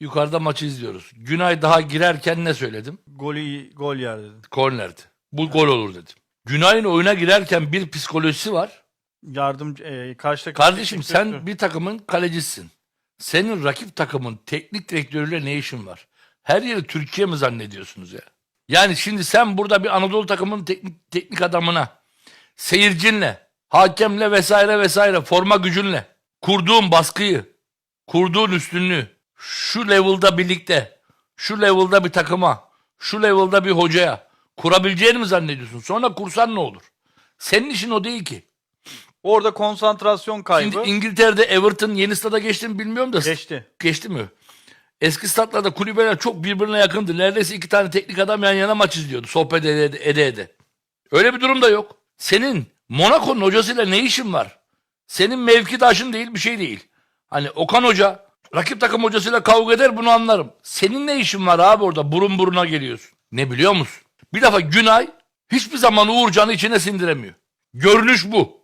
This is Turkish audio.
Yukarıda maçı izliyoruz. Günay daha girerken ne söyledim? Golü gol yer dedin. Kornerdi. Bu gol olur dedim. Günay'ın oyuna girerken bir psikolojisi var. Yardımcı e, karşı takım Kardeşim sen bir takımın kalecisin. Senin rakip takımın teknik direktörüyle ne işin var? Her yeri Türkiye mi zannediyorsunuz ya? Yani şimdi sen burada bir Anadolu takımının teknik, teknik adamına seyircinle, hakemle vesaire vesaire forma gücünle kurduğun baskıyı, kurduğun üstünlüğü şu level'da birlikte, şu level'da bir takıma, şu level'da bir hocaya kurabileceğini mi zannediyorsun? Sonra kursan ne olur? Senin işin o değil ki. Orada konsantrasyon kaybı Şimdi İngiltere'de Everton yeni stada geçti mi bilmiyorum da geçti. geçti mi? Eski statlarda kulübeler çok birbirine yakındı. Neredeyse iki tane teknik adam yan yana maç izliyordu. Sohbet ede ede, ede. Öyle bir durum da yok. Senin Monaco'nun hocasıyla ne işin var? Senin mevkidaşın değil bir şey değil. Hani Okan Hoca rakip takım hocasıyla kavga eder bunu anlarım. Senin ne işin var abi orada burun buruna geliyorsun. Ne biliyor musun? Bir defa Günay hiçbir zaman Uğurcan'ı içine sindiremiyor. Görünüş bu.